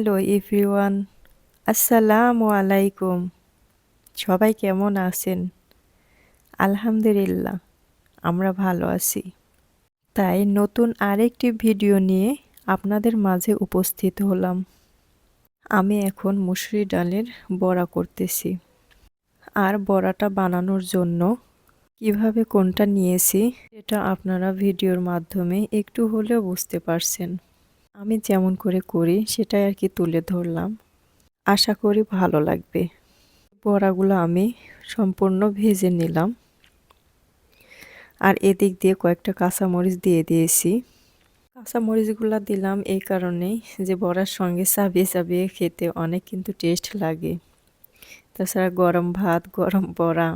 Hello everyone, আসসালামু আলাইকুম। সবাই কেমন আছেন? আলহামদুলিল্লাহ, আমরা ভালো আছি। তাই নতুন আরেকটি ভিডিও নিয়ে আপনাদের মাঝে উপস্থিত হলাম। আমি এখন মুসুরি ডালের বড়া করতেছি। আর বড়াটা বানানোর জন্য কীভাবে কোনটা নিয়েছি এটা আপনারা ভিডিওর মাধ্যমে একটু হলেও বুঝতে পারছেন। আমি যেমন করে করি, সেটাই আর কি তুলে ধরলাম। আশা করি ভালো লাগবে। বড়াগুলো আমি সম্পূর্ণ ভেজে নিলাম। আর এদিক দিয়ে কয়েকটা কাঁচামরিচ দিয়ে দিয়েছি। কাঁচামরিচগুলো দিলাম এই কারণেই যে বড়ার সঙ্গে চাবিয়ে চাবিয়ে খেতে অনেক কিন্তু টেস্ট লাগে। তাছাড়া গরম ভাত, গরম বড়া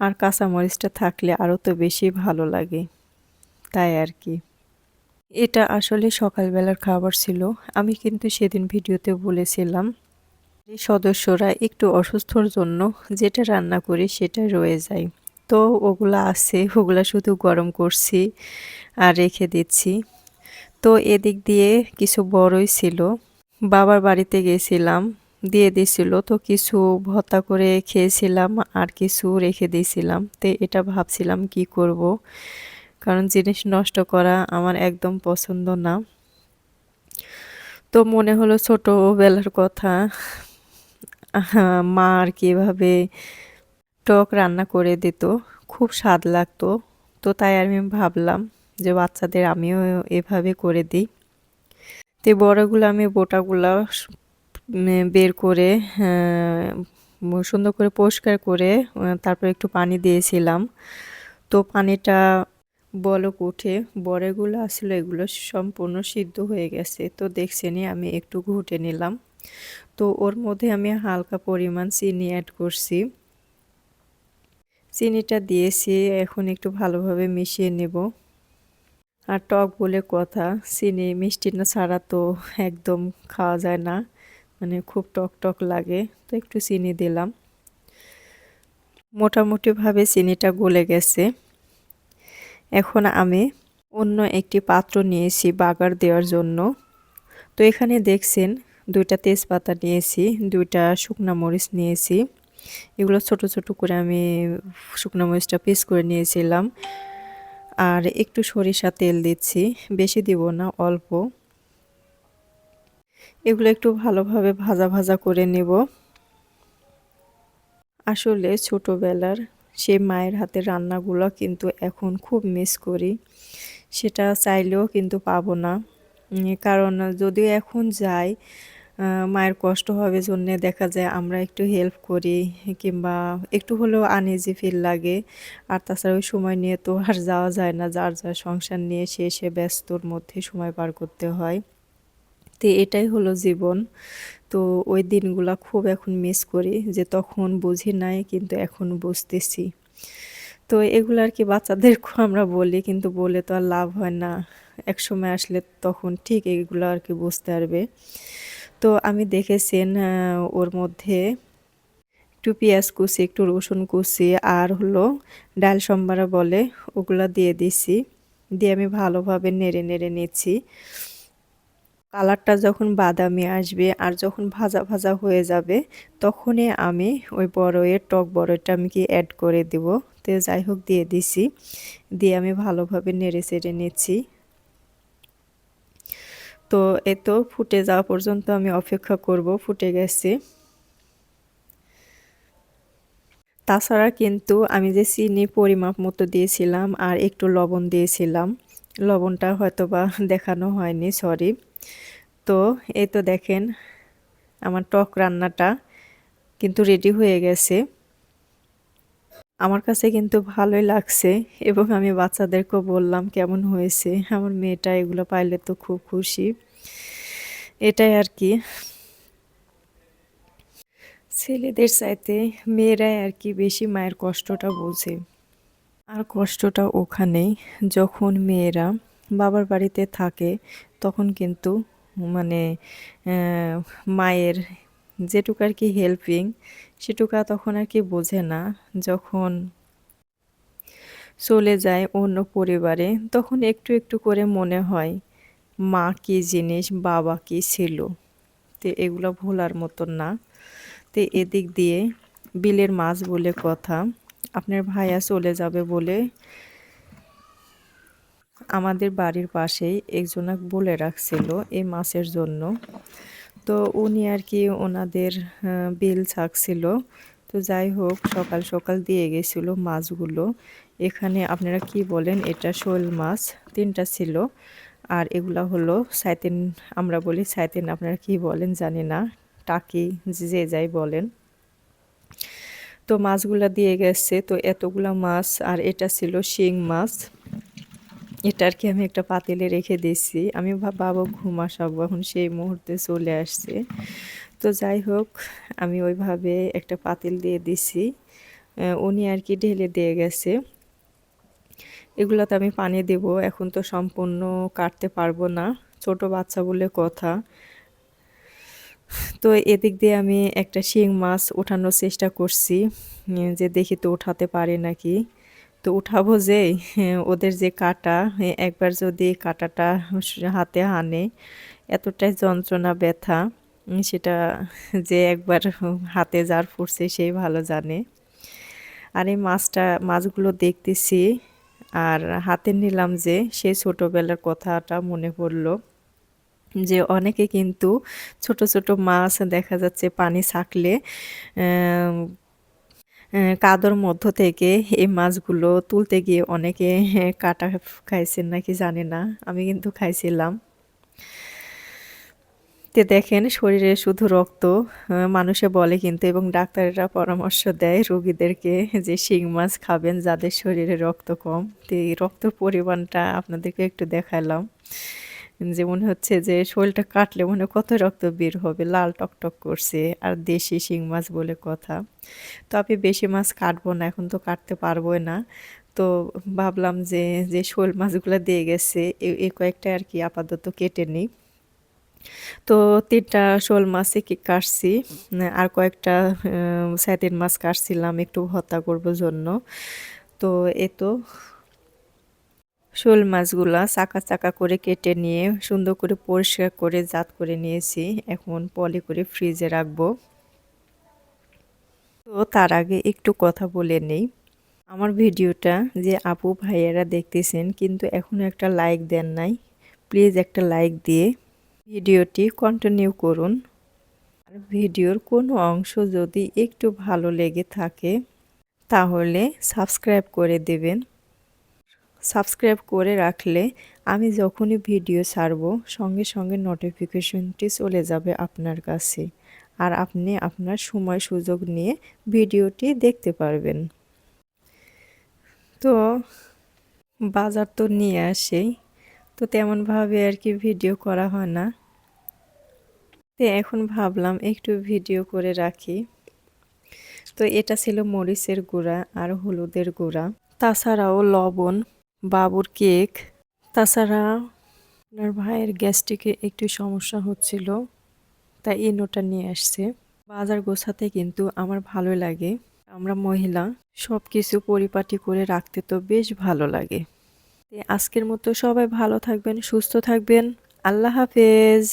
আর কাঁচামরিচটা থাকলে আরও তো বেশি ভালো লাগে। তাই আর কি এটা আসলে সকালবেলার খাবার ছিল। আমি কিন্তু সেদিন ভিডিওতে বলেছিলাম সদস্যরা একটু অসুস্থর জন্য যেটা রান্না করি সেটা রয়ে যায়। তো ওগুলো আছে, ওগুলো শুধু গরম করছি আর রেখে দিচ্ছি। তো এদিক দিয়ে কিছু বড়ই ছিল। বাবার বাড়িতে গেছিলাম, দিয়ে দিছিল। তো কিছু ভত্তা করে খেয়েছিলাম আর কিছু রেখে দিয়েছিলাম। তো এটা ভাবছিলাম কি করব। কারণ জিনিস নষ্ট করা আমার একদম পছন্দ না। তো মনে হলো ছোটোবেলার কথা। মা আর কি টক রান্না করে দিত, খুব স্বাদ লাগতো। তো তাই আমি ভাবলাম যে বাচ্চাদের আমিও এভাবে করে দিই। তো বড়গুলো আমি বোটাগুলো বের করে সুন্দর করে পরিষ্কার করে তারপর একটু পানি দিয়েছিলাম। তো পানিটা বলক উঠে বড়েগুলো আসলে, এগুলো সম্পূর্ণ সিদ্ধ হয়ে গেছে। তো দেখছেনি আমি একটু ঘুটে নিলাম। তো ওর মধ্যে আমি হালকা পরিমাণ চিনি অ্যাড করছি। চিনিটা দিয়েছি, এখন একটু ভালোভাবে মিশিয়ে নেব। আর টক বলে কথা, চিনি মিষ্টি না ছাড়া তো একদম খাওয়া যায় না। মানে খুব টক টক লাগে, তো একটু চিনি দিলাম। মোটামুটিভাবে চিনিটা গলে গেছে। এখন আমি অন্য একটি পাত্র নিয়েছি বাগার দেওয়ার জন্য। তো এখানে দেখছেন দুইটা তেজপাতা নিয়েছি, দুইটা শুকনা মরিচ নিয়েছি। এগুলো ছোট ছোট করে আমি শুকনো মরিচটা পিস করে নিয়েছিলাম। আর একটু সরিষা তেল দিচ্ছি, বেশি দিব না, অল্প। এগুলো একটু ভালোভাবে ভাজা ভাজা করে নেব। আসলে ছোটোবেলার সে মায়ের হাতের রান্নাগুলো কিন্তু এখন খুব মিস করি। সেটা চাইলেও কিন্তু পাবো না। কারণ যদিও এখন যাই মায়ের কষ্ট হবে জন্যে দেখা যায় আমরা একটু হেল্প করি, কিংবা একটু হলেও আনইজি ফিল লাগে। আর তাছাড়া ওই সময় নিয়ে তো আর যাওয়া যায় না। যার যার সংসার নিয়ে সে সে ব্যস্তর মধ্যে সময় পার করতে হয়। তো এটাই হলো জীবন। তো ওই দিনগুলা খুব এখন মিস করি যে তখন বুঝি নাই কিন্তু এখন বুঝতেছি। তো এগুলো আর কি বাচ্চাদেরকেও আমরা বলি কিন্তু বলে তো আর লাভ হয় না। এক সময় আসলে তখন ঠিক এগুলো আর কি বুঝতে পারবে। তো আমি দেখেছেন ওর মধ্যে একটু পেঁয়াজ কুচি, একটু রসুন কুচি আর হলো ডাল সম্বারা বলে, ওগুলা দিয়ে দিছি। দিয়ে আমি ভালোভাবে নেড়ে নেড়ে নিচ্ছি। কালারটা যখন বাদামি আসবে আর যখন ভাজা ভাজা হয়ে যাবে, তখনই আমি ওই বড়য়ের টক বড়টা আমি কি অ্যাড করে দেব। তো যাই হোক, দিয়ে দিছি। দিয়ে আমি ভালোভাবে নেড়ে চেড়ে নিচ্ছি। তো এ তো ফুটে যাওয়া পর্যন্ত আমি অপেক্ষা করব, ফুটে গেছে। তাছাড়া কিন্তু আমি যে চিনি পরিমাপ মতো দিয়েছিলাম আর একটু লবণ দিয়েছিলাম। লবণটা হয়তো বা দেখানো হয়নি সরি তো, এই তো দেখেন আমার টক রান্নাটা কিন্তু রেডি হয়ে গেছে। আমার কাছে কিন্তু ভালোই লাগছে এবং আমি বাচ্চাদেরকেও বললাম কেমন হয়েছে। আমার মেয়েটা এগুলো পাইলে তো খুব খুশি। এটাই আর কি। ছেলেদের চাইতে মেয়েরাই আর কি বেশি মায়ের কষ্টটা বোঝে। আর কষ্টটা ওখানেই। যখন মেয়েরা বাবার বাড়িতে থাকে, তখন কিন্তু মানে মায়ের যেটুকু আর কি হেল্পিং সেটুকা তখন আর কি বোঝে না। যখন চলে যায় অন্য পরিবারে, তখন একটু একটু করে মনে হয়, মা কী জিনিস, বাবা কী ছিল? তো এগুলো ভোলার মতন না। তো এদিক দিয়ে বিলের মাছ বলে কথা, আপনার ভাইয়া চলে যাবে বলে আমাদের বাড়ির পাশেই একজনাক বলে রাখছিল এই মাছের জন্য। তো উনি আর কি ওনাদের বিল ছাকছিল। তো যাই হোক, সকাল সকাল দিয়ে গেছিল মাছগুলো। এখানে আপনারা কি বলেন, এটা শোল মাছ, তিনটা ছিল। আর এগুলা হলো সাইতেন, আমরা বলি সাইতেন, আপনারা কি বলেন জানি না। টাকি, যে যাই বলেন। তো মাছগুলা দিয়ে গেছে। তো এতগুলা মাছ, আর এটা ছিল শিং মাছ। এটা আর কি আমি একটা পাতিলে রেখে দিয়েছি। আমি বাবা ঘুম আসাবো এখন সেই মুহূর্তে চলে আসছে। তো যাই হোক, আমি ওইভাবে একটা পাতিল দিয়ে দিছি। উনি আর কি ঢেলে দিয়ে গেছে। এগুলোতে আমি পানি দেব, এখন তো সম্পূর্ণ কাটতে পারব না। ছোট বাচ্চা বলে কথা। তো এদিক দিয়ে আমি একটা শিং মাছ ওঠানোর চেষ্টা করছি। যে দেখি তো ওঠাতে পারে নাকি। তো উঠাবো যে, ওদের যে কাটা একবার যদি কাটাটা হাতে হানে এতটাই যন্ত্রণা, ব্যথা সেটা যে একবার হাতে যার ফুটছে সেই ভালো জানে। আর এই মাছটা, মাছগুলো দেখতেছি, আর হাতে নিলাম যে সেই ছোটোবেলার কথাটা মনে পড়ল, যে অনেকে কিন্তু ছোট ছোট মাছ দেখা যাচ্ছে পানি ছাকলে কাদর মধ্য থেকে এই মাছগুলো তুলতে গিয়ে অনেকে কাটা খাইছেন নাকি জানে না, আমি কিন্তু খাইছিলাম। তে দেখেন শরীরে শুধু রক্ত মানুষে বলে কিন্তু এবং ডাক্তারেরা পরামর্শ দেয় রোগীদেরকে যে শিং মাছ খাবেন যাদের শরীরে রক্ত কম। তো এই রক্তর পরিমাণটা আপনাদেরকে একটু দেখালাম। যে মনে হচ্ছে যে শরীরটা কাটলে মনে কত রক্ত বের হবে, লাল টকটক করছে আর দেশি শিং মাছ বলে কথা। তো আমি বেশি মাছ কাটবো না, এখন তো কাটতে পারব না। তো ভাবলাম যে যে শোল মাছগুলো দিয়ে গেছে, এ কয়েকটা আর কি আপাতত কেটে নিই। তো তিনটা শোল মাছই কাটছি, আর কয়েকটা সাইতিন মাছ কাটছিলাম একটু ভর্তা করব জন্য। তো এ তো শোল মাছগুলা চাকা চাকা করে কেটে নিয়ে সুন্দর করে পরিষ্কার করে জাত করে নিয়েছি। এখন পলি করে ফ্রিজে রাখব। তো তার আগে একটু কথা বলে নেই। আমার ভিডিওটা যে আপু ভাইয়েরা দেখতেছেন কিন্তু এখনও একটা লাইক দেন নাই, প্লিজ একটা লাইক দিয়ে ভিডিওটি কন্টিনিউ করুন। আর ভিডিওর কোনো অংশ যদি একটু ভালো লেগে থাকে, তাহলে সাবস্ক্রাইব করে দেবেন। সাবস্ক্রাইব করে রাখলে আমি যখনই ভিডিও ছাড়ব, সঙ্গে সঙ্গে নোটিফিকেশনটি চলে যাবে আপনার কাছে। আর আপনি আপনার সময় সুযোগ নিয়ে ভিডিওটি দেখতে পারবেন। তো বাজার তো নিয়ে আসেই তো তেমনভাবে আর কি ভিডিও করা হয় না। তো এখন ভাবলাম একটু ভিডিও করে রাখি। তো এটা ছিল মরিচের গুঁড়া আর হলুদের গুঁড়া। তাছাড়াও লবণ বাবুর কেক। তাছাড়া আপনার ভাইয়ের গ্যাস্ট্রিকে একটু সমস্যা হচ্ছিল, তাই এই নোটা নিয়ে আসছে। বাজার গোছাতে কিন্তু আমার ভালো লাগে। আমরা মহিলা সব কিছু পরিপাটি করে রাখতে তো বেশ ভালো লাগে। আজকের মতো সবাই ভালো থাকবেন, সুস্থ থাকবেন। আল্লাহ হাফেজ।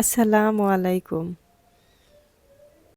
আসসালামু আলাইকুম।